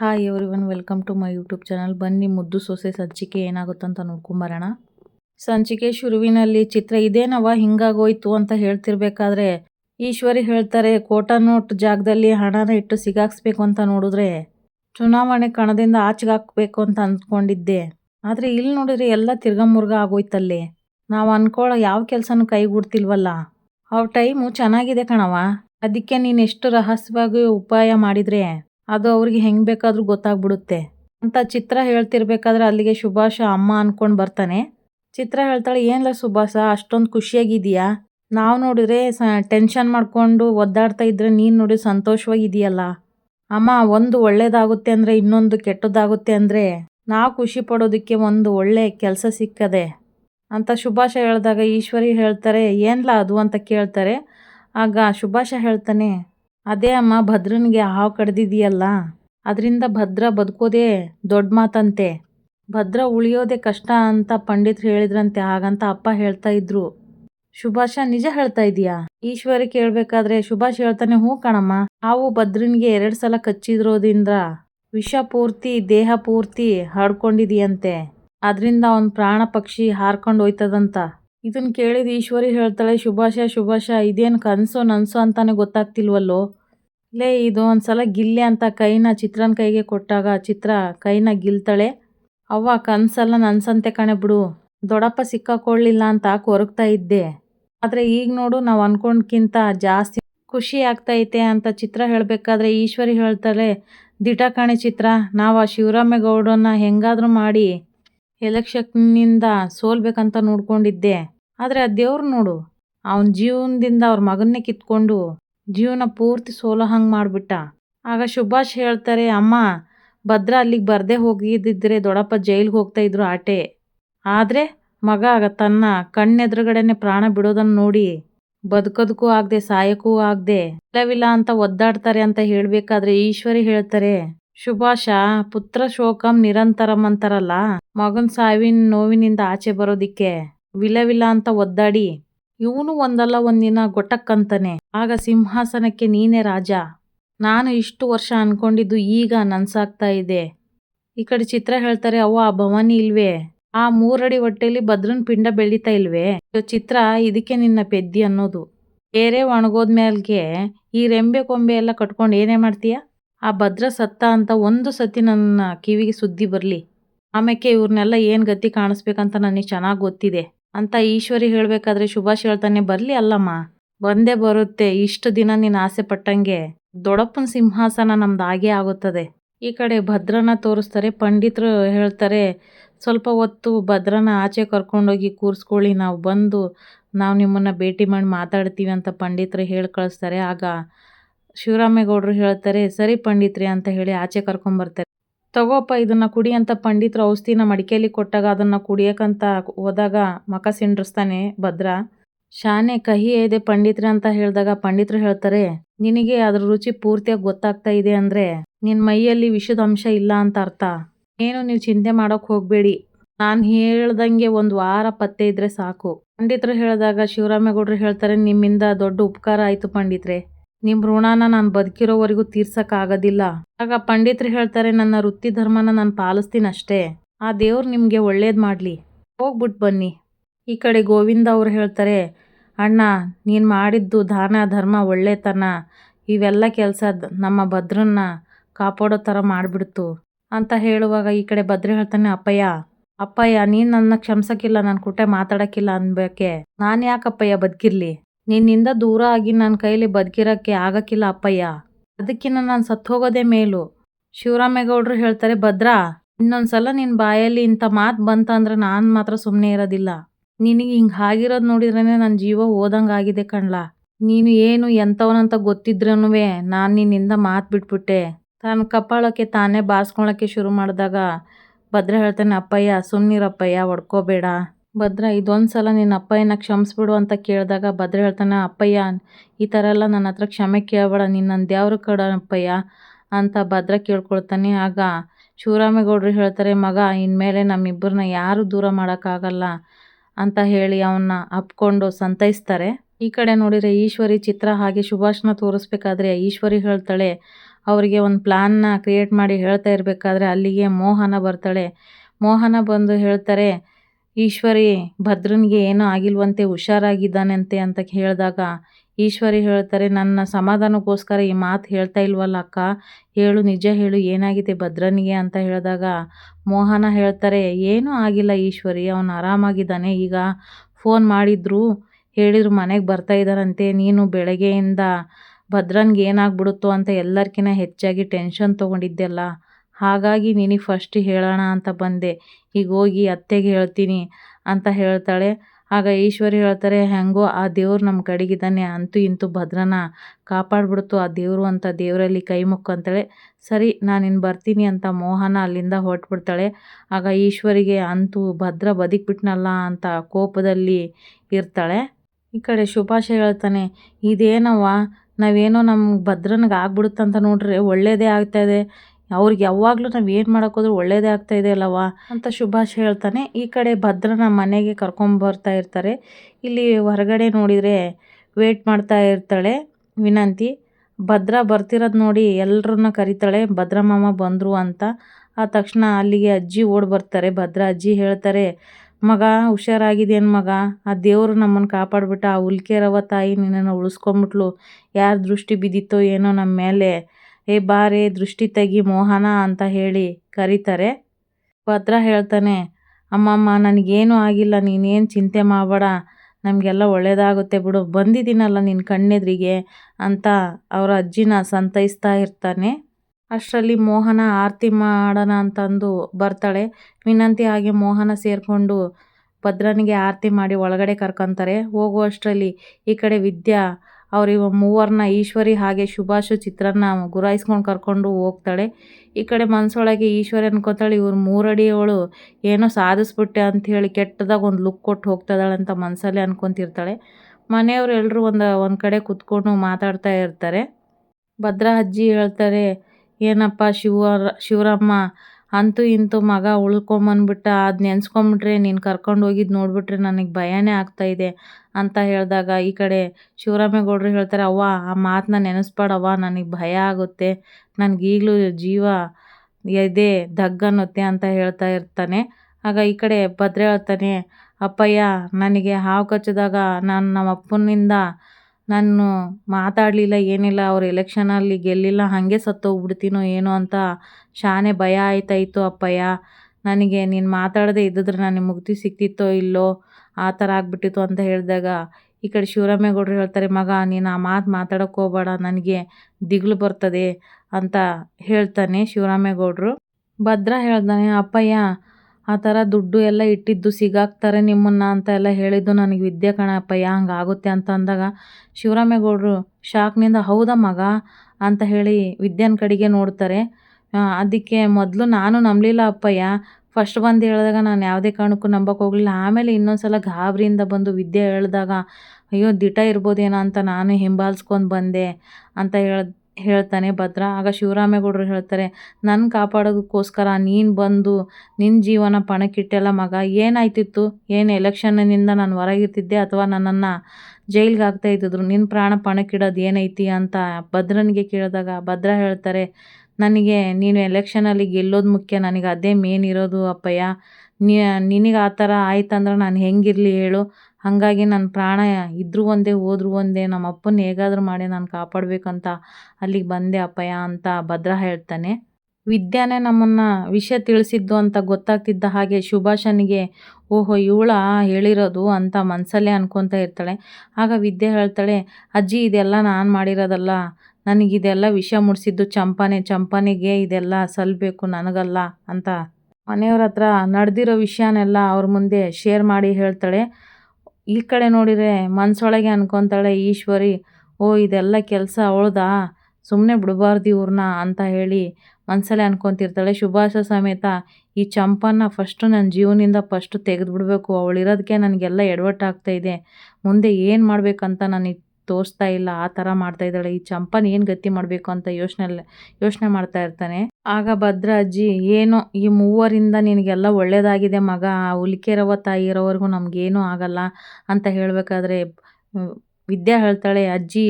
Hi everyone welcome to my YouTube channel ಬನ್ನಿ ಮುದ್ದು ಸೊಸೆ ಸಂಚಿಕೆ ಏನಾಗುತ್ತಂತ ನೋಡ್ಕೊಂಬರೋಣ. ಸಂಚಿಕೆ ಶುರುವಿನಲ್ಲಿ ಚಿತ್ರ ಇದೇನವ ಹಿಂಗಾಗೋಯ್ತು ಅಂತ ಹೇಳ್ತಿರ್ಬೇಕಾದ್ರೆ ಈಶ್ವರಿ ಹೇಳ್ತಾರೆ ಕೋಟಾ ನೋಟ್ ಜಾಗದಲ್ಲಿ ಹಣನ ಇಟ್ಟು ಸಿಗಾಕ್ಸ್ಬೇಕು ಅಂತ ನೋಡಿದ್ರೆ ಚುನಾವಣೆ ಕಣದಿಂದ ಆಚೆಗೆ ಹಾಕ್ಬೇಕು ಅಂತ ಅಂದ್ಕೊಂಡಿದ್ದೆ. ಆದರೆ ಇಲ್ಲಿ ನೋಡಿದ್ರೆ ಎಲ್ಲ ತಿರ್ಗಮುರ್ಗ ಆಗೋಯ್ತಲ್ಲಿ. ನಾವು ಅನ್ಕೊಳ್ಳೋ ಯಾವ ಕೆಲಸನೂ ಕೈಗೂಡ್ತಿಲ್ವಲ್ಲ. ಅವ್ರ ಟೈಮು ಚೆನ್ನಾಗಿದೆ ಕಣವ ಅದಕ್ಕೆ ನೀನು ಎಷ್ಟು ರಹಸ್ಯವಾಗಿ ಉಪಾಯ ಮಾಡಿದ್ರೆ ಅದು ಅವ್ರಿಗೆ ಹೆಂಗ್ ಬೇಕಾದ್ರೂ ಗೊತ್ತಾಗ್ಬಿಡುತ್ತೆ. ಅಂತ ಚಿತ್ರ ಹೇಳ್ತಿರ್ಬೇಕಾದ್ರೆ ಅಲ್ಲಿಗೆ ಸುಭಾಷ ಅಮ್ಮ ಅನ್ಕೊಂಡು ಬರ್ತಾನೆ. ಚಿತ್ರ ಹೇಳ್ತಾಳೆ, ಏನ್ಲ ಸುಭಾಷ, ಅಷ್ಟೊಂದು ಖುಷಿಯಾಗಿದೆಯಾ ನಾವು ನೋಡಿದ್ರೆ ಟೆನ್ಷನ್ ಮಾಡ್ಕೊಂಡು ಒದ್ದಾಡ್ತಾ ಇದ್ರೆ ನೀನು ನೋಡಿ ಸಂತೋಷವಾಗಿದೆಯಲ್ಲ ಅಮ್ಮ, ಒಂದು ಒಳ್ಳೇದಾಗುತ್ತೆ ಅಂದರೆ ಇನ್ನೊಂದು ಕೆಟ್ಟದಾಗುತ್ತೆ ಅಂದರೆ ನಾವು ಖುಷಿ ಪಡೋದಕ್ಕೆ ಒಂದು ಒಳ್ಳೆ ಕೆಲಸ ಸಿಕ್ಕದೆ. ಅಂತ ಸುಭಾಷ ಹೇಳಿದಾಗ ಈಶ್ವರಿ ಹೇಳ್ತಾರೆ, ಏನ್ಲಾ ಅದು? ಅಂತ ಕೇಳ್ತಾರೆ. ಆಗ ಸುಭಾಷ ಹೇಳ್ತಾನೆ ಅದೇ ಅಮ್ಮ, ಭದ್ರನಿಗೆ ಹಾವು ಕಡ್ದಿದೆಯಲ್ಲ? ಅದರಿಂದ ಭದ್ರ ಬದುಕೋದೇ ದೊಡ್ಡ ಮಾತಂತೆ. ಭದ್ರ ಉಳಿಯೋದೇ ಕಷ್ಟ ಅಂತ ಪಂಡಿತ್ರು ಹೇಳಿದ್ರಂತೆ, ಹಾಗಂತ ಅಪ್ಪ ಹೇಳ್ತಾ ಇದ್ರು. ಸುಭಾಷ, ನಿಜ ಹೇಳ್ತಾ ಇದೀಯಾ? ಈಶ್ವರಿ ಕೇಳ್ಬೇಕಾದ್ರೆ ಸುಭಾಷ್ ಹೇಳ್ತಾನೆ, ಹ್ಞೂ ಕಣಮ್ಮ, ಹಾವು ಭದ್ರನಿಗೆ ಎರಡು ಸಲ ಕಚ್ಚಿದ್ರೋದ್ರಿಂದ ವಿಷ ಪೂರ್ತಿ, ದೇಹ ಪೂರ್ತಿ ಹರ್ಡ್ಕೊಂಡಿದೆಯಂತೆ ಅದರಿಂದ ಅವನ ಪ್ರಾಣ ಪಕ್ಷಿ ಹಾರ್ಕೊಂಡು ಹೋಯ್ತದಂತ. ಇದನ್ನ ಕೇಳಿದ ಈಶ್ವರಿ ಹೇಳ್ತಾಳೆ, ಶುಭಾಶಯ ಶುಭಾಶಯ, ಇದೇನು ಕನಸು ನನ್ಸೋ ಅಂತಾನೆ ಗೊತ್ತಾಗ್ತಿಲ್ವಲ್ಲೋ? ಲೇ, ಇದು ಒಂದ್ಸಲ ಗಿಲ್ಲೆ ಅಂತ ಕೈನ ಚಿತ್ರನ ಕೈಗೆ ಕೊಟ್ಟಾಗ ಚಿತ್ರ ಕೈನ ಗಿಲ್ತಾಳೆ. ಅವ್ವ ಕನಸಲ್ಲ ನನ್ಸಂತೆ ಕಣೆ ಬಿಡು. ದೊಡ್ಡಪ್ಪ ಸಿಕ್ಕಾಕೊಳ್ಳಿಲ್ಲ ಅಂತ ಕೊರಗ್ತಾ ಇದ್ದೆ. ಆದರೆ ಈಗ ನೋಡು, ನಾವು ಅನ್ಕೊಂಡ್ಕಿಂತ ಜಾಸ್ತಿ ಖುಷಿ ಆಗ್ತೈತೆ ಅಂತ ಚಿತ್ರ ಹೇಳಬೇಕಾದ್ರೆ ಈಶ್ವರಿ ಹೇಳ್ತಾಳೆ, ದಿಟ ಕಾಣೆ ಚಿತ್ರ, ನಾವು ಆ ಶಿವರಾಮೇಗೌಡನ ಹೆಂಗಾದರೂ ಮಾಡಿ ಎಲೆಕ್ಷನ್ನಿಂದ ಸೋಲ್ಬೇಕಂತ ನೋಡ್ಕೊಂಡಿದ್ದೆ. ಆದರೆ ಆ ದೇವ್ರು ನೋಡು, ಅವನ ಜೀವನದಿಂದ ಅವ್ರ ಮಗನ್ನೇ ಕಿತ್ಕೊಂಡು ಜೀವನ ಪೂರ್ತಿ ಸೋಲೋ ಹಂಗೆ ಮಾಡಿಬಿಟ್ಟ. ಆಗ ಸುಭಾಷ್ ಹೇಳ್ತಾರೆ, ಅಮ್ಮ, ಭದ್ರ ಅಲ್ಲಿಗೆ ಬರದೇ ಹೋಗಿದ್ದಿದ್ರೆ ದೊಡ್ಡಪ್ಪ ಜೈಲಿಗೆ ಹೋಗ್ತಾ ಇದ್ರು ಆಟೆ. ಆದರೆ ಮಗ ಆಗ ತನ್ನ ಕಣ್ಣೆದುರುಗಡೆನೆ ಪ್ರಾಣ ಬಿಡೋದನ್ನು ನೋಡಿ ಬದುಕೋದಕ್ಕೂ ಆಗದೆ, ಸಾಯಕ್ಕೂ ಆಗದೆ, ಇಲ್ಲವಿಲ್ಲ ಅಂತ ಒದ್ದಾಡ್ತಾರೆ ಅಂತ ಹೇಳಬೇಕಾದ್ರೆ ಈಶ್ವರಿ ಹೇಳ್ತಾರೆ. ಸುಭಾಷ ಪುತ್ರ ಶೋಕಂ ನಿರಂತರಂ ಅಂತಾರಲ್ಲ. ಮಗನ್ ಸಾವಿನ ನೋವಿನಿಂದ ಆಚೆ ಬರೋದಿಕ್ಕೆ ವಿಲವಿಲ ಅಂತ ಒದ್ದಾಡಿ, ಇವನು ಒಂದಲ್ಲ, ಒಂದಿನ ಗೊಟ್ಟಕ್ಕಂತಾನೆ ಆಗ ಸಿಂಹಾಸನಕ್ಕೆ ನೀನೇ ರಾಜ. ನಾನು ಇಷ್ಟು ವರ್ಷ ಅನ್ಕೊಂಡಿದ್ದು ಈಗ ನನ್ಸಾಗ್ತಾ ಇದೆ. ಈ ಕಡೆ ಚಿತ್ರ ಹೇಳ್ತಾರೆ, ಅವ್ವ, ಆ ಭವಾನಿ ಇಲ್ವೇ? ಆ ಮೂರಡಿ ಹೊಟ್ಟೆಲಿ ಭದ್ರನ್ ಪಿಂಡ ಬೆಳೀತಾ ಇಲ್ವೇ? ಚಿತ್ರ ಇದಕ್ಕೆ ನಿನ್ನ ಪೆದ್ದಿ ಅನ್ನೋದು. ಬೇರೆ ಒಣಗೋದ್ಮೇಲ್ಗೆ ಈ ರೆಂಬೆ ಕೊಂಬೆ ಎಲ್ಲ ಕಟ್ಕೊಂಡು ಏನೇ ಮಾಡ್ತೀಯ? ಆ ಭದ್ರ ಸತ್ತ ಅಂತ ಒಂದು ಸತಿ ನನ್ನ ಕಿವಿಗೆ ಸುದ್ದಿ ಬರಲಿ. ಆಮೇಲೆ ಇವ್ರನ್ನೆಲ್ಲ ಏನು ಗತಿ ಕಾಣಿಸ್ಬೇಕಂತ ನನಗೆ ಚೆನ್ನಾಗಿ ಗೊತ್ತಿದೆ. ಅಂತ ಈಶ್ವರಿ ಹೇಳಬೇಕಾದ್ರೆ ಸುಭಾಷ್ ಹೇಳ್ತಾನೆ, ಬರಲಿ ಅಲ್ಲಮ್ಮ. ಬಂದೇ ಬರುತ್ತೆ, ಇಷ್ಟು ದಿನ ನೀನು ಆಸೆ ಪಟ್ಟಂಗೆ. ದೊಡಪ್ಪನ ಸಿಂಹಾಸನ ನಮ್ದು ಆಗೇ ಆಗುತ್ತದೆ. ಈ ಕಡೆ ಭದ್ರನ ತೋರಿಸ್ತಾರೆ, ಪಂಡಿತರು ಹೇಳ್ತಾರೆ, ಸ್ವಲ್ಪ ಹೊತ್ತು ಭದ್ರನ ಆಚೆ ಕರ್ಕೊಂಡೋಗಿ ಕೂರಿಸ್ಕೊಳ್ಳಿ, ನಾವು ಬಂದು ನಾವು ನಿಮ್ಮನ್ನು ಭೇಟಿ ಮಾಡಿ ಮಾತಾಡ್ತೀವಿ ಅಂತ ಪಂಡಿತರು ಹೇಳಿ ಕಳಿಸ್ತಾರೆ. ಆಗ ಶಿವರಾಮೇಗೌಡರು ಹೇಳ್ತಾರೆ, ಸರಿ ಪಂಡಿತ್ರಿ ಅಂತ ಹೇಳಿ ಆಚೆ ಕರ್ಕೊಂಬರ್ತಾರೆ ತಗೋಪ್ಪ, ಇದನ್ನು ಕುಡಿ ಅಂತ ಪಂಡಿತರು ಔಷಧಿನ ಮಡಿಕೇಲಿ ಕೊಟ್ಟಾಗ ಅದನ್ನು ಕುಡಿಯೋಕ್ಕಂತ ಹೋದಾಗ ಮಕ ಸಿಂಡ್ರಿಸ್ತಾನೆ ಭದ್ರ. ಶಾನೆ ಕಹಿ ಇದೆ ಪಂಡಿತ್ರಿ ಅಂತ ಹೇಳಿದಾಗ ಪಂಡಿತರು ಹೇಳ್ತಾರೆ, ನಿನಗೆ ಅದ್ರ ರುಚಿ ಪೂರ್ತಿಯಾಗಿ ಗೊತ್ತಾಗ್ತಾ ಇದೆ ಅಂದರೆ ನಿನ್ನ ಮೈಯಲ್ಲಿ ವಿಷದ ಅಂಶ ಇಲ್ಲ ಅಂತ ಅರ್ಥ. ಏನು ನೀವು ಚಿಂತೆ ಮಾಡೋಕೆ ಹೋಗಬೇಡಿ. ನಾನು ಹೇಳ್ದಂಗೆ ಒಂದು ವಾರ ಪತ್ತೆ ಇದ್ರೆ ಸಾಕು. ಪಂಡಿತರು ಹೇಳಿದಾಗ ಶಿವರಾಮೇಗೌಡರು ಹೇಳ್ತಾರೆ, ನಿಮ್ಮಿಂದ ದೊಡ್ಡ ಉಪಕಾರ ಆಯಿತು ಪಂಡಿತ್ರೆ. ನಿಮ್ಮ ಋಣನ ನಾನು ಬದುಕಿರೋವರೆಗೂ ತೀರ್ಸೋಕ್ಕಾಗೋದಿಲ್ಲ ಆಗ ಪಂಡಿತರು ಹೇಳ್ತಾರೆ, ನನ್ನ ವೃತ್ತಿ ಧರ್ಮನ ನಾನು ಪಾಲಿಸ್ತೀನಿ ಅಷ್ಟೇ ಆ ದೇವ್ರು ನಿಮಗೆ ಒಳ್ಳೇದು ಮಾಡಲಿ. ಹೋಗ್ಬಿಟ್ಟು ಬನ್ನಿ. ಈ ಕಡೆ ಗೋವಿಂದ ಅವರು ಹೇಳ್ತಾರೆ, ಅಣ್ಣ, ನೀನು ಮಾಡಿದ್ದು ದಾನ ಧರ್ಮ ಒಳ್ಳೆತನ. ಇವೆಲ್ಲ ಕೆಲಸ ನಮ್ಮ ಭದ್ರನ್ನ ಕಾಪಾಡೋ ಥರ ಮಾಡಿಬಿಡ್ತು. ಅಂತ ಹೇಳುವಾಗ ಈ ಕಡೆ ಭದ್ರ ಹೇಳ್ತಾನೆ, ಅಪ್ಪಯ್ಯ ಅಪ್ಪಯ್ಯ, ನೀನು ನನ್ನ ಕ್ಷಮಿಸೋಕ್ಕಿಲ್ಲ ನನ್ನ ಕುಟೆ ಮಾತಾಡೋಕ್ಕಿಲ್ಲ ಅನ್ಬೇಕೆ ನಾನು ಯಾಕಪ್ಪಯ್ಯ ಬದುಕಿರ್ಲಿ? ನಿನ್ನಿಂದ ದೂರ ಆಗಿ ನನ್ನ ಕೈಲಿ ಬದುಕಿರೋಕ್ಕೆ ಆಗಕ್ಕಿಲ್ಲ ಅಪ್ಪಯ್ಯ. ಅದಕ್ಕಿನ್ನ ನಾನು ಸತ್ತು ಹೋಗೋದೇ ಮೇಲು. ಶಿವರಾಮೇಗೌಡರು ಹೇಳ್ತಾರೆ, ಭದ್ರಾ, ಇನ್ನೊಂದ್ಸಲ ನಿನ್ನ ಬಾಯಲ್ಲಿ ಇಂಥ ಮಾತು ಬಂತಂದ್ರೆ ನಾನು ಮಾತ್ರ ಸುಮ್ಮನೆ ಇರೋದಿಲ್ಲ. ನಿನಗೆ ಹಿಂಗೆ ಆಗಿರೋದು ನೋಡಿದ್ರೇ ನನ್ನ ಜೀವ ಓದಂಗಾಗಿದೆ ಕಣ್ಲ. ನೀನು ಏನು ಎಂಥವನಂತ ಗೊತ್ತಿದ್ರೂ ನಾನು ನಿನ್ನಿಂದ ಮಾತು ಬಿಟ್ಬಿಟ್ಟೆ. ತಾನು ಕಪಾಳಕ್ಕೆ ತಾನೇ ಬಾರಿಸ್ಕೊಳಕ್ಕೆ ಶುರು ಮಾಡಿದಾಗ ಭದ್ರ ಹೇಳ್ತಾನೆ, ಅಪ್ಪಯ್ಯ ಸುಮ್ಮನಿರಪ್ಪಯ್ಯ ಹೊಡ್ಕೋಬೇಡ. ಭದ್ರ ಇದೊಂದು ಸಲ ನಿನ್ನ ಅಪ್ಪಯ್ಯನ ಕ್ಷಮಿಸ್ಬಿಡು ಅಂತ ಕೇಳಿದಾಗ ಭದ್ರ ಹೇಳ್ತಾನೆ, ಅಪ್ಪಯ್ಯ, ಈ ಥರ ಎಲ್ಲ ನನ್ನ ಹತ್ರ ಕ್ಷಮೆ ಕೇಳಬೇಡ ನಿನ್ನ ದೇವ್ರ ಕಡ ಅಪ್ಪಯ್ಯ ಅಂತ ಭದ್ರ ಕೇಳ್ಕೊಳ್ತಾನೆ. ಆಗ ಶಿವರಾಮೇಗೌಡರು ಹೇಳ್ತಾರೆ, ಮಗ, ಇನ್ಮೇಲೆ ನಮ್ಮಿಬ್ಬರನ್ನ ಯಾರೂ ದೂರ ಮಾಡೋಕ್ಕಾಗಲ್ಲ ಅಂತ ಹೇಳಿ ಅವನ್ನ ಅಪ್ಕೊಂಡು ಸಂತೈಸ್ತಾರೆ. ಈ ಕಡೆ ನೋಡಿದರೆ ಈಶ್ವರಿ ಚಿತ್ರ ಹಾಗೆ ಸುಭಾಷ್ನ ತೋರಿಸ್ಬೇಕಾದ್ರೆ ಈಶ್ವರಿ ಹೇಳ್ತಾಳೆ, ಅವರಿಗೆ ಒಂದು ಪ್ಲ್ಯಾನ್ನ ಕ್ರಿಯೇಟ್ ಮಾಡಿ ಹೇಳ್ತಾ ಇರಬೇಕಾದ್ರೆ ಅಲ್ಲಿಗೆ ಮೋಹನ ಬರ್ತಾಳೆ. ಮೋಹನ ಬಂದು ಹೇಳ್ತಾರೆ ಈಶ್ವರಿ, ಭದ್ರನಿಗೆ ಏನೂ ಆಗಿಲ್ವಂತೆ ಹುಷಾರಾಗಿದ್ದಾನಂತೆ ಅಂತ ಹೇಳಿದಾಗ ಈಶ್ವರಿ ಹೇಳ್ತಾರೆ, ನನ್ನ ಸಮಾಧಾನಕ್ಕೋಸ್ಕರ ಈ ಮಾತು ಹೇಳ್ತಾ ಇಲ್ವಲ್ಲ ಅಕ್ಕ? ಹೇಳು, ನಿಜ ಹೇಳು, ಏನಾಗಿದೆ ಭದ್ರನಿಗೆ ಅಂತ ಹೇಳಿದಾಗ, ಮೋಹನ ಹೇಳ್ತಾರೆ, ಏನೂ ಆಗಿಲ್ಲ ಈಶ್ವರಿ, ಅವನು ಆರಾಮಾಗಿದ್ದಾನೆ, ಈಗ ಫೋನ್ ಮಾಡಿದ್ರು, ಹೇಳಿದ್ರು, ಮನೆಗೆ ಬರ್ತಾ ಇದ್ದಾರಂತೆ, ನೀನು ಬೆಳಗ್ಗೆಯಿಂದ ಭದ್ರನ್ಗೆ ಏನಾಗ್ಬಿಡುತ್ತೋ ಅಂತ ಎಲ್ಲರ್ಕಿನ್ನ ಹೆಚ್ಚಾಗಿ ಟೆನ್ಷನ್ ತೊಗೊಂಡಿದ್ದೆಲ್ಲ ಹಾಗಾಗಿ ನಿನಗೆ ಫಸ್ಟ್ ಹೇಳೋಣ ಅಂತ ಬಂದೆ. ಈಗ ಹೋಗಿ ಅತ್ತೆಗೆ ಹೇಳ್ತೀನಿ ಅಂತ ಹೇಳ್ತಾಳೆ. ಆಗ ಈಶ್ವರಿ ಹೇಳ್ತಾರೆ, ಹೆಂಗೋ, ಆ ದೇವ್ರು ನಮ್ಮ ಕಡೆಗಿದ್ದಾನೆ. ಅಂತೂ ಇಂತೂ ಭದ್ರನ ಕಾಪಾಡ್ಬಿಡ್ತು. ಆ ದೇವರು ಅಂತ ದೇವರಲ್ಲಿ ಕೈ ಮುಕ್ಕು ಅಂತೇಳಿ. ಸರಿ ನಾನು ಇನ್ನು ಬರ್ತೀನಿ ಅಂತ ಮೋಹನ ಅಲ್ಲಿಂದ ಹೊರಟ್ಬಿಡ್ತಾಳೆ. ಆಗ ಈಶ್ವರಿಗೆ, ಅಂತೂ ಭದ್ರ ಬದುಕ್ಬಿಟ್ನಲ್ಲ ಅಂತ ಕೋಪದಲ್ಲಿ ಇರ್ತಾಳೆ. ಈ ಕಡೆ ಶುಭಾಶಯ ಹೇಳ್ತಾನೆ, ಇದೇನವ್ವ? ನಾವೇನೋ ನಮ್ಗೆ ಭದ್ರನಿಗೆ ಆಗ್ಬಿಡುತ್ತಂತ ನೋಡ್ರಿ ಒಳ್ಳೇದೇ ಆಗ್ತಾಯಿದೆ ಅವ್ರಿಗೆ ಯಾವಾಗಲೂ ನಾವು ಏನು ಮಾಡೋಕ್ಕೋದ್ರೂ ಒಳ್ಳೇದೇ ಆಗ್ತಾ ಇದೆ ಅಲ್ಲವಾ? ಅಂತ ಸುಭಾಷ್ ಹೇಳ್ತಾನೆ. ಈ ಕಡೆ ಭದ್ರನ ಮನೆಗೆ ಕರ್ಕೊಂಬರ್ತಾ ಇರ್ತಾರೆ. ಇಲ್ಲಿ ಹೊರಗಡೆ ನೋಡಿದರೆ ವೇಟ್ ಮಾಡ್ತಾ ಇರ್ತಾಳೆ ವಿನಂತಿ. ಭದ್ರ ಬರ್ತಿರೋದು ನೋಡಿ ಎಲ್ಲರನ್ನ ಕರಿತಾಳೆ. ಭದ್ರ ಮಾಮ ಬಂದರು ಅಂತ. ಆ ತಕ್ಷಣ ಅಲ್ಲಿಗೆ ಅಜ್ಜಿ ಓಡಿ ಬರ್ತಾರೆ. ಭದ್ರ ಅಜ್ಜಿ ಹೇಳ್ತಾರೆ, ಮಗ, ಹುಷಾರಾಗಿದೆಯೇನು ಮಗ? ಆ ದೇವರು ನಮ್ಮನ್ನು ಕಾಪಾಡ್ಬಿಟ್ಟ. ಆ ಉಲ್ಕೆರವ ತಾಯಿ ನಿನ್ನನ್ನು ಉಳಿಸ್ಕೊಂಬಿಟ್ಲು. ಯಾರ ದೃಷ್ಟಿ ಬಿದ್ದಿತ್ತೋ ಏನೋ ನಮ್ಮ ಮೇಲೆ. ಏ ಬಾರೇ, ದೃಷ್ಟಿ ತೆಗಿ ಮೋಹನ ಅಂತ ಹೇಳಿ ಕರೀತಾರೆ. ಭದ್ರ ಹೇಳ್ತಾನೆ, ಅಮ್ಮಮ್ಮ, ನನಗೇನೂ ಆಗಿಲ್ಲ, ನೀನೇನು ಚಿಂತೆ ಮಾಡಬೇಡ, ನಮಗೆಲ್ಲ ಒಳ್ಳೆಯದಾಗುತ್ತೆ ಬಿಡು, ಬಂದಿದ್ದೀನಲ್ಲ ನಿನ್ನ ಕಣ್ಣೆದ್ರಿಗೆ ಅಂತ ಅವರ ಅಜ್ಜಿನ ಸಂತೈಸ್ತಾ ಇರ್ತಾನೆ. ಅಷ್ಟರಲ್ಲಿ ಮೋಹನ ಆರತಿ ಮಾಡೋಣ ಅಂತಂದು ಬರ್ತಾಳೆ. ವಿನಂತಿ ಹಾಗೆ ಮೋಹನ ಸೇರಿಕೊಂಡು ಭದ್ರನಿಗೆ ಆರತಿ ಮಾಡಿ ಒಳಗಡೆ ಕರ್ಕೊತಾರೆ. ಹೋಗುವಷ್ಟರಲ್ಲಿ ಈ ಕಡೆ ವಿದ್ಯಾ ಅವ್ರಿವ ಮೂವರನ್ನ ಈಶ್ವರಿ ಹಾಗೆ ಶುಭಾಶು ಚಿತ್ರನ್ನ ಗುರಾಯಿಸ್ಕೊಂಡು ಕರ್ಕೊಂಡು ಹೋಗ್ತಾಳೆ. ಈ ಕಡೆ ಮನಸ್ಸೊಳಗೆ ಈಶ್ವರಿ ಅನ್ಕೋತಾಳೆ, ಇವ್ರು ಮೂರಡಿಯವಳು ಏನೋ ಸಾಧಿಸ್ಬಿಟ್ಟೆ ಅಂಥೇಳಿ ಕೆಟ್ಟದಾಗ ಒಂದು ಲುಕ್ ಕೊಟ್ಟು ಹೋಗ್ತದಾಳೆ ಅಂತ ಮನಸ್ಸಲ್ಲೇ ಅನ್ಕೊತಿರ್ತಾಳೆ. ಮನೆಯವರು ಎಲ್ಲರೂ ಒಂದು ಒಂದು ಕಡೆ ಕೂತ್ಕೊಂಡು ಮಾತಾಡ್ತಾ ಇರ್ತಾರೆ. ಭದ್ರಾ ಅಜ್ಜಿ ಹೇಳ್ತಾರೆ, ಏನಪ್ಪ ಶಿವ ಶಿವರಾಮ ಅಂತೂ ಇಂತೂ ಮಗ ಉಳ್ಕೊಂಬಂದ್ಬಿಟ್ಟ, ಅದು ನೆನ್ಸ್ಕೊಂಬಿಟ್ರೆ ನೀನು ಕರ್ಕೊಂಡು ಹೋಗಿದ್ದು ನೋಡಿಬಿಟ್ರೆ ನನಗೆ ಭಯನೇ ಆಗ್ತಾಯಿದೆ ಅಂತ ಹೇಳಿದಾಗ ಈ ಕಡೆ ಶಿವರಾಮೇಗೌಡರು ಹೇಳ್ತಾರೆ, ಅವ್ವ, ಆ ಮಾತನ್ನ ನೆನೆಸ್ಬೇಡವ್ವ, ನನಗೆ ಭಯ ಆಗುತ್ತೆ, ನನಗೀಗಲೂ ಜೀವ ಎದೆ ದಗ್ಗನ್ನುತ್ತೆ ಅಂತ ಹೇಳ್ತಾ ಇರ್ತಾನೆ. ಆಗ ಈ ಕಡೆ ಭದ್ರೆ ಹೇಳ್ತಾನೆ ಅಪ್ಪಯ್ಯ, ನನಗೆ ಹಾವು ಕಚ್ಚಿದಾಗ ನಾನು ನಮ್ಮ ಅಪ್ಪನಿಂದ ನಾನು ಮಾತಾಡಲಿಲ್ಲ, ಏನಿಲ್ಲ, ಅವ್ರು ಎಲೆಕ್ಷನಲ್ಲಿ ಗೆಲ್ಲಿಲ್ಲ, ಹಾಗೆ ಸತ್ತೋಗ್ಬಿಡ್ತೀನೋ ಏನೋ ಅಂತ ಶಾನೆ ಭಯ ಆಯ್ತಾಯಿತ್ತು ಅಪ್ಪಯ್ಯ. ನನಗೆ ನೀನು ಮಾತಾಡದೇ ಇದ್ದಿದ್ರೆ ನನಗೆ ಮುಕ್ತಿ ಸಿಕ್ತಿತ್ತೋ ಇಲ್ಲೋ, ಆ ಥರ ಆಗ್ಬಿಟ್ಟಿತ್ತು ಅಂತ ಹೇಳಿದಾಗ, ಈ ಕಡೆ ಶಿವರಾಮೇಗೌಡರು ಹೇಳ್ತಾರೆ, ಮಗ, ನೀನು ಆ ಮಾತು ಮಾತಾಡೋಕ್ಕೆ ಹೋಗಬೇಡ, ನನಗೆ ದಿಗ್ಲು ಬರ್ತದೆ ಅಂತ ಹೇಳ್ತಾನೆ ಶಿವರಾಮೇಗೌಡರು. ಭದ್ರ ಹೇಳ್ತಾನೆ, ಅಪ್ಪಯ್ಯ ಆ ಥರ ದುಡ್ಡು ಎಲ್ಲ ಇಟ್ಟಿದ್ದು ಸಿಗಾಕ್ತಾರೆ ನಿಮ್ಮನ್ನು ಅಂತ ಎಲ್ಲ ಹೇಳಿದ್ದು ನನಗೆ ವಿದ್ಯೆ ಕಣಪ್ಪಯ್ಯ ಹಂಗೆ ಆಗುತ್ತೆ ಅಂತ ಅಂದಾಗ, ಶಿವರಾಮೇಗೌಡರು, ಶಾಕ್ನಿಂದ ಹೌದಾ ಮಗ? ಅಂತ ಹೇಳಿ ವಿದ್ಯಾನ ಕಡೆಗೆ ನೋಡ್ತಾರೆ. ಅದಕ್ಕೆ ಮೊದಲು ನಾನು ನಂಬಲಿಲ್ಲ ಅಪ್ಪಯ್ಯ. ಫಸ್ಟ್ ಬಂದು ಹೇಳಿದಾಗ ನಾನು ಯಾವುದೇ ಕಾರಣಕ್ಕೂ ನಂಬಕ್ಕೆ ಹೋಗಲಿಲ್ಲ. ಆಮೇಲೆ ಇನ್ನೊಂದು ಸಲ ಗಾಬರಿಯಿಂದ ಬಂದು ವಿದ್ಯೆ ಹೇಳಿದಾಗ, ಅಯ್ಯೋ, ದಿಟ ಇರ್ಬೋದೇನೋ ಅಂತ ನಾನು ಹಿಂಬಾಲಿಸ್ಕೊಂಡು ಬಂದೆ ಅಂತ ಹೇಳಿ ಹೇಳ್ತಾನೆ ಭದ್ರ. ಆಗ ಶಿವರಾಮೇಗೌಡರು ಹೇಳ್ತಾರೆ ನನ್ನ ಕಾಪಾಡೋದಕ್ಕೋಸ್ಕರ ನೀನು ಬಂದು ನಿನ್ನ ಜೀವನ ಪಣಕ್ಕಿಟ್ಟೆಲ್ಲ ಮಗ. ಏನಾಯ್ತಿತ್ತು? ಏನು ಎಲೆಕ್ಷನ್ನಿಂದ ನಾನು ಹೊರಗಿರ್ತಿದ್ದೆ ಅಥವಾ ನನ್ನನ್ನು ಜೈಲಿಗೆ ಆಗ್ತಾ ಇದ್ದಿದ್ರು? ನಿನ್ನ ಪ್ರಾಣ ಪಣಕ್ಕಿಡೋದು ಏನೈತಿ? ಅಂತ ಭದ್ರನಿಗೆ ಕೇಳಿದಾಗ ಭದ್ರ ಹೇಳ್ತಾರೆ, ನನಗೆ ನೀನು ಎಲೆಕ್ಷನಲ್ಲಿ ಗೆಲ್ಲೋದು ಮುಖ್ಯ. ನನಗೆ ಅದೇ ಮೇನ್ ಇರೋದು ಅಪ್ಪಯ್ಯ. ನಿನಗೆ ಆ ಥರ ಆಯ್ತಂದ್ರೆ ನಾನು ಹೆಂಗಿರಲಿ ಹೇಳು. ಹಾಗಾಗಿ ನನ್ನ ಪ್ರಾಣ ಇದ್ರೂ ಒಂದೇ, ಹೋದ್ರೂ ಒಂದೇ ನಮ್ಮ ಅಪ್ಪನ ಹೇಗಾದರೂ ಮಾಡಿ ನಾನು ಕಾಪಾಡಬೇಕಂತ ಅಲ್ಲಿಗೆ ಬಂದೆ ಅಪ್ಪಯ್ಯ ಅಂತ ಭದ್ರ ಹೇಳ್ತಾನೆ. ವಿದ್ಯಾನೇ ನಮ್ಮನ್ನು ವಿಷಯ ತಿಳಿಸಿದ್ದು ಅಂತ ಗೊತ್ತಾಗ್ತಿದ್ದ ಹಾಗೆ ಸುಭಾಷನಿಗೆ ಓಹೋ, ಇವಳ ಹೇಳಿರೋದು ಅಂತ ಮನಸಲ್ಲೇ ಅನ್ಕೊತಾ ಇರ್ತಾಳೆ. ಆಗ ವಿದ್ಯೆ ಹೇಳ್ತಾಳೆ, ಅಜ್ಜಿ, ಇದೆಲ್ಲ ನಾನು ಮಾಡಿರೋದಲ್ಲ ನನಗಿದೆಲ್ಲ ವಿಷಯ ಮುಡಿಸಿದ್ದು ಚಂಪಾನೆ, ಚಂಪಾನಿಗೆ ಇದೆಲ್ಲ ಸಲ್ಲಬೇಕು ನನಗಲ್ಲ ಅಂತ ಮನೆಯವ್ರ ಹತ್ರ ನಡೆದಿರೋ ವಿಷಯನೆಲ್ಲ ಅವ್ರ ಮುಂದೆ ಶೇರ್ ಮಾಡಿ ಹೇಳ್ತಾಳೆ. ಈ ಕಡೆ ನೋಡಿದರೆ ಮನಸೊಳಗೆ ಅನ್ಕೊತಾಳೆ, ಈಶ್ವರಿ, ಓ, ಇದೆಲ್ಲ ಕೆಲಸ ಅವಳ್ದಾ? ಸುಮ್ಮನೆ ಬಿಡಬಾರ್ದು ಇವ್ರನ್ನ ಅಂತ ಹೇಳಿ ಮನಸಲ್ಲೇ ಅನ್ಕೊತಿರ್ತಾಳೆ. ಸುಭಾಷ ಸಮೇತ, ಈ ಚಂಪನ್ನ ಫಸ್ಟು ನನ್ನ ಜೀವನದಿಂದ ಫಸ್ಟು ತೆಗೆದುಬಿಡ್ಬೇಕು ಅವಳಿರೋದಕ್ಕೆ ನನಗೆಲ್ಲ ಎಡವಟ್ಟಾಗ್ತಾಯಿದೆ ಮುಂದೆ ಏನು ಮಾಡಬೇಕಂತ ನನಗೆ ತೋರಿಸ್ತಾ ಇಲ್ಲ, ಆ ಥರ ಮಾಡ್ತಾ ಇದ್ದಾಳೆ. ಈ ಚಂಪನ ಏನು ಗತಿ ಮಾಡಬೇಕು ಅಂತ ಯೋಚನೆ ಯೋಚನೆ ಮಾಡ್ತಾ ಇರ್ತಾನೆ. ಆಗ ಭದ್ರ ಅಜ್ಜಿ ಏನೋ, ಈ ಮೂವರಿಂದ ನಿನಗೆಲ್ಲ ಒಳ್ಳೇದಾಗಿದೆ ಮಗ. ಹುಲಿಕೆರವ ತಾಯಿ ಇರೋವರೆಗೂ ನಮಗೇನೂ ಆಗಲ್ಲ ಅಂತ ಹೇಳಬೇಕಾದ್ರೆ ವಿದ್ಯಾ ಹೇಳ್ತಾಳೆ, ಅಜ್ಜಿ,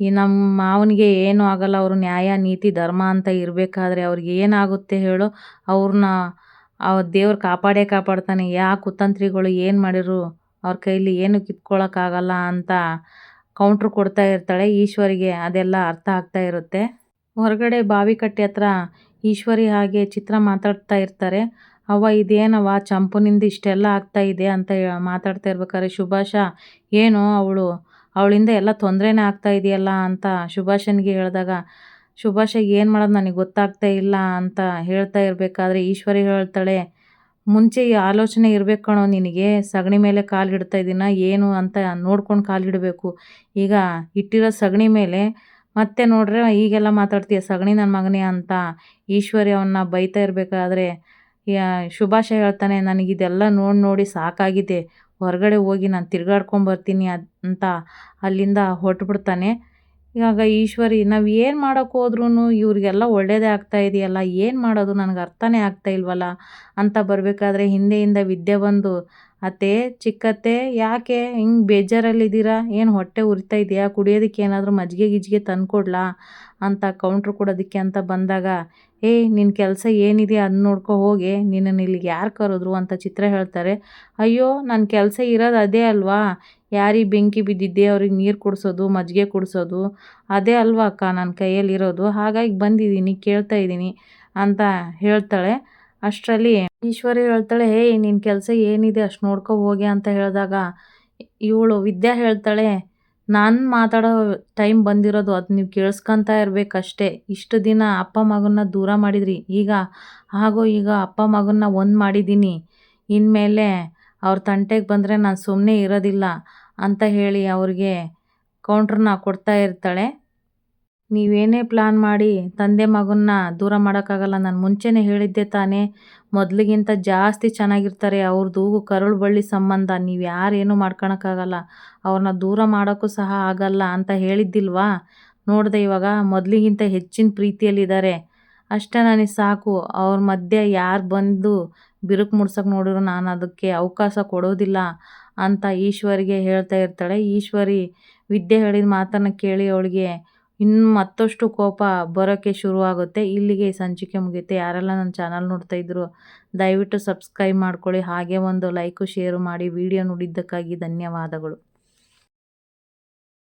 ಈ ನಮ್ಮ ಮಾವನಿಗೆ ಏನೂ ಆಗಲ್ಲ. ಅವರು ನ್ಯಾಯ, ನೀತಿ, ಧರ್ಮ ಅಂತ ಇರಬೇಕಾದ್ರೆ ಅವ್ರಿಗೆ ಏನಾಗುತ್ತೆ ಹೇಳು. ಅವ್ರನ್ನ ಆ ದೇವ್ರು ಕಾಪಾಡೇ ಕಾಪಾಡ್ತಾನೆ. ಯಾ ಕುತಂತ್ರಿಗಳು ಏನು ಮಾಡಿರು ಅವ್ರ ಕೈಲಿ ಏನು ಕಿತ್ಕೊಳ್ಳೋಕ್ಕಾಗಲ್ಲ ಅಂತ ಕೌಂಟ್ರ್ ಕೊಡ್ತಾ ಇರ್ತಾಳೆ, ಈಶ್ವರಿಗೆ ಅದೆಲ್ಲ ಅರ್ಥ ಆಗ್ತಾ ಇರುತ್ತೆ. ಹೊರಗಡೆ ಬಾವಿ ಕಟ್ಟೆ ಹತ್ರ ಈಶ್ವರಿ ಹಾಗೆ ಚಿತ್ರ ಮಾತಾಡ್ತಾ ಇರ್ತಾರೆ. ಅವ್ವ, ಇದೇನವ್ವ, ಚಂಪುನಿಂದ ಇಷ್ಟೆಲ್ಲ ಆಗ್ತಾ ಇದೆ ಅಂತ ಮಾತಾಡ್ತಾ ಇರ್ಬೇಕಾದ್ರೆ ಸುಭಾಷ, ಏನು ಅವಳು, ಅವಳಿಂದ ಎಲ್ಲ ತೊಂದರೆನೇ ಆಗ್ತಾ ಇದೆಯಲ್ಲ? ಅಂತ ಸುಭಾಷನಿಗೆ ಹೇಳಿದಾಗ, ಸುಭಾಷ, ಏನು ಮಾಡೋದು ನನಗೆ ಗೊತ್ತಾಗ್ತಾ ಇಲ್ಲ ಅಂತ ಹೇಳ್ತಾ ಇರಬೇಕಾದ್ರೆ ಈಶ್ವರಿ ಹೇಳ್ತಾಳೆ ಮುಂಚೆ ಈ ಆಲೋಚನೆ ಇರಬೇಕು ಕಣೋ ನಿನಗೆ. ಸಗಣಿ ಮೇಲೆ ಕಾಲು ಇಡ್ತಾ ಇದ್ದೀನ ಏನು ಅಂತ ನೋಡ್ಕೊಂಡು ಕಾಲಿಡಬೇಕು ಈಗ ಇಟ್ಟಿರೋ ಸಗಣಿ ಮೇಲೆ, ಮತ್ತೆ ನೋಡ್ರೆ ಈಗೆಲ್ಲ ಮಾತಾಡ್ತೀಯ, ಸಗಣಿ ನನ್ನ ಮಗನೇ ಅಂತ ಈಶ್ವರಿ ಅವನ್ನ ಬೈತಾ ಇರಬೇಕಾದ್ರೆ ಶುಭಾಶಯ ಹೇಳ್ತಾನೆ, ನನಗಿದೆಲ್ಲ ನೋಡಿ ನೋಡಿ ಸಾಕಾಗಿದೆ. ಹೊರಗಡೆ ಹೋಗಿ ನಾನು ತಿರ್ಗಾಡ್ಕೊಂಡು ಬರ್ತೀನಿ ಅಂತ ಅಲ್ಲಿಂದ ಹೊರಟ್ಬಿಡ್ತಾನೆ. ಇವಾಗ ಈಶ್ವರಿ, ನಾವು ಏನು ಮಾಡೋಕ್ಕೆ ಹೋದ್ರೂ ಇವ್ರಿಗೆಲ್ಲ ಒಳ್ಳೇದೇ ಆಗ್ತಾ ಇದೆಯಲ್ಲ, ಏನು ಮಾಡೋದು ನನಗೆ ಅರ್ಥನೇ ಆಗ್ತಾ ಇಲ್ವಲ್ಲ? ಅಂತ ಬರಬೇಕಾದ್ರೆ ಹಿಂದೆಯಿಂದ ವಿದ್ಯೆ ಬಂದು, ಅತ್ತೆ, ಚಿಕ್ಕತ್ತೆ, ಯಾಕೆ? ಹಿಂಗೆ ಬೇಜಾರಲ್ಲಿದ್ದೀರಾ? ಏನು ಹೊಟ್ಟೆ ಉರಿತಾ ಇದೆಯಾ? ಕುಡಿಯೋದಕ್ಕೆ ಏನಾದರೂ ಮಜ್ಜಿಗೆ ಗಿಜ್ಜಿಗೆ ತಂದುಕೊಡ್ಲಾ ಅಂತ ಕೌಂಟ್ರ್ ಕೊಡೋದಕ್ಕೆ ಅಂತ ಬಂದಾಗ ಏಯ್ ನಿನ್ನ ಕೆಲಸ ಏನಿದೆ ಅದನ್ನ ನೋಡ್ಕೊ ಹೋಗಿ ನಿನ್ನನ್ನು ಇಲ್ಲಿಗೆ ಯಾರು ಕರೆದ್ರು? ಅಂತ ಚಿತ್ರ ಹೇಳ್ತಾರೆ. ಅಯ್ಯೋ ನನ್ನ ಕೆಲಸ ಇರೋದು ಅದೇ ಅಲ್ವಾ? ಯಾರಿಗೆ ಬೆಂಕಿ ಬಿದ್ದಿದ್ದೆ ಅವ್ರಿಗೆ ನೀರು ಕುಡಿಸೋದು, ಮಜ್ಜಿಗೆ ಕುಡಿಸೋದು, ಅದೇ ಅಲ್ವಾ ಅಕ್ಕ ನನ್ನ ಕೈಯಲ್ಲಿರೋದು. ಹಾಗಾಗಿ ಬಂದಿದ್ದೀನಿ, ಕೇಳ್ತಾ ಇದ್ದೀನಿ ಅಂತ ಹೇಳ್ತಾಳೆ. ಅಷ್ಟರಲ್ಲಿ ಈಶ್ವರಿ ಹೇಳ್ತಾಳೆ, ಹೇ ನಿನ್ನ ಕೆಲಸ ಏನಿದೆ ಅಷ್ಟು ನೋಡ್ಕೊ ಹೋಗಿ ಅಂತ ಹೇಳಿದಾಗ ಇವಳು ವಿದ್ಯಾ ಹೇಳ್ತಾಳೆ, ನಾನು ಮಾತಾಡೋ ಟೈಮ್ ಬಂದಿರೋದು ಅದು ನೀವು ಕೇಳಿಸ್ಕೊತಾ ಇರಬೇಕಷ್ಟೇ. ಇಷ್ಟು ದಿನ ಅಪ್ಪ ಮಗನ್ನ ದೂರ ಮಾಡಿದ್ರಿ. ಈಗ ಹಾಗೋ ಈಗ ಅಪ್ಪ ಮಗನ್ನ ಒಂದು ಮಾಡಿದ್ದೀನಿ. ಇನ್ಮೇಲೆ ಅವ್ರ ತಂಟೆಗೆ ಬಂದರೆ ನಾನು ಸುಮ್ಮನೆ ಇರೋದಿಲ್ಲ. ಅಂತ ಹೇಳಿ ಅವ್ರಿಗೆ ಕೌಂಟ್ರನ್ನ ಕೊಡ್ತಾ ಇರ್ತಾಳೆ. ನೀವೇನೇ ಪ್ಲಾನ್ ಮಾಡಿ ತಂದೆ ಮಗನ್ನ ದೂರ ಮಾಡೋಕ್ಕಾಗಲ್ಲ, ನಾನು ಮುಂಚೆನೇ ಹೇಳಿದ್ದೆ ತಾನೇ. ಮೊದಲಿಗಿಂತ ಜಾಸ್ತಿ ಚೆನ್ನಾಗಿರ್ತಾರೆ ಅವ್ರದ್ದು ಕರುಳು ಬಳ್ಳಿ ಸಂಬಂಧ. ನೀವು ಯಾರೇನು ಮಾಡ್ಕೊಳಕ್ಕಾಗಲ್ಲ ಅವ್ರನ್ನ ದೂರ ಮಾಡೋಕ್ಕೂ ಸಹ ಆಗಲ್ಲ ಅಂತ ಹೇಳಿದ್ದಿಲ್ವಾ? ನೋಡಿದೆ ಇವಾಗ ಮೊದಲಿಗಿಂತ ಹೆಚ್ಚಿನ ಪ್ರೀತಿಯಲ್ಲಿದ್ದಾರೆ. ಅಷ್ಟೇ ನನಗೆ ಸಾಕು. ಅವ್ರ ಮಧ್ಯೆ ಯಾರು ಬಂದು ಬಿರುಕು ಮುಡ್ಸೋಕೆ ನೋಡಿದ್ರು ನಾನು ಅದಕ್ಕೆ ಅವಕಾಶ ಕೊಡೋದಿಲ್ಲ ಅಂತ ಈಶ್ವರಿಗೆ ಹೇಳ್ತಾ ಇರ್ತಾಳೆ. ಈಶ್ವರಿ ವಿದ್ಯೆ ಹೇಳಿದ ಮಾತನ್ನು ಕೇಳಿ ಅವಳಿಗೆ ಇನ್ನು ಮತ್ತಷ್ಟು ಕೋಪ ಬರೋಕ್ಕೆ ಶುರುವಾಗುತ್ತೆ. ಇಲ್ಲಿಗೆ ಸಂಚಿಕೆ ಮುಗಿಯುತ್ತೆ. ಯಾರೆಲ್ಲ ನನ್ನ ಚಾನಲ್ ನೋಡ್ತಾ ಇದ್ರು, ದಯವಿಟ್ಟು ಸಬ್ಸ್ಕ್ರೈಬ್ ಮಾಡ್ಕೊಳ್ಳಿ. ಹಾಗೆ ಒಂದು ಲೈಕು, ಶೇರು ಮಾಡಿ. ವಿಡಿಯೋ ನೋಡಿದ್ದಕ್ಕಾಗಿ ಧನ್ಯವಾದಗಳು.